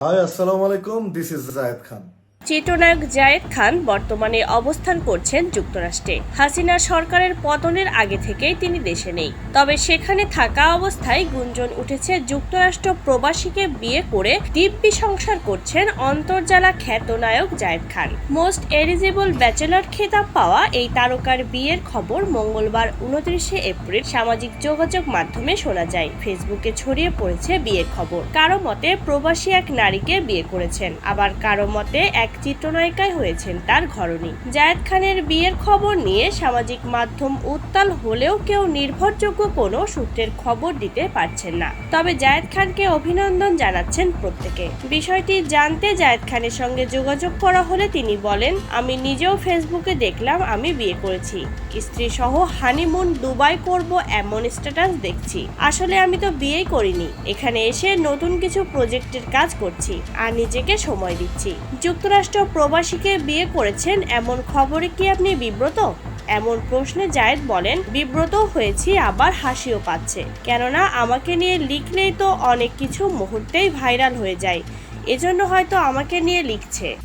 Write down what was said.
High আসসালামু আলাইকুম this is Zayed খান চিত্রনায়ক জায়েদ খান বর্তমানে অবস্থান করছেন যুক্তরাষ্ট্রে। হাসিনা সরকারের পতনের আগে থেকেই তিনি দেশে নেই। তবে সেখানে থাকা অবস্থায় গুঞ্জন উঠেছে যুক্তরাষ্ট্র প্রবাসীকে বিয়ে করে দিব্যি সংসার করছেন অন্তর্জালা খ্যাতনায়ক Zayed Khan. Most eligible bachelor খেতাব পাওয়া এই তারকার বিয়ের খবর মঙ্গলবার উনত্রিশে এপ্রিল সামাজিক যোগাযোগ মাধ্যমে শোনা যায়। ফেসবুকে ছড়িয়ে পড়েছে বিয়ের খবর। কারও মতে প্রবাসী এক নারীকে বিয়ে করেছেন। আবার কারও মতে এক চিত্রনায়িকায় হয়েছেন তার ঘরণী। জায়েদ খানের বিয়ের খবর নিয়ে সামাজিক মাধ্যম উত্তাল হলেও কেউ নির্ভরযোগ্য কোনো সূত্রের খবর দিতে পারছেন না। তবে জায়েদ খানকে অভিনন্দন জানাচ্ছেন প্রত্যেকে। বিষয়টি জানতে জায়েদ খানের সঙ্গে যোগাযোগ করা হলে তিনি বলেন, আমি নিজেও ফেসবুকে দেখলাম, আমি বিয়ে করেছি। স্ত্রী সহ হানিমুন দুবাই করব এমন স্ট্যাটাস দেখছি। আসলে আমি তো বিয়েই করিনি। এখানে এসে নতুন কিছু প্রজেক্টের কাজ করছি আর নিজেকে সময় দিচ্ছি। যুক্তরাষ্ট্র প্রবাসীকে বিয়ে করেছেন এমন খবরে কি আপনি বিব্রত? এমন প্রশ্নে জায়েদ বলেন, বিব্রত হয়েছি, আবার হাসিও পাচ্ছে। কেননা আমাকে নিয়ে লিখলেই তো অনেক কিছু মুহূর্তেই ভাইরাল হয়ে যায়। এজন্য হয়তো আমাকে নিয়ে লিখছে।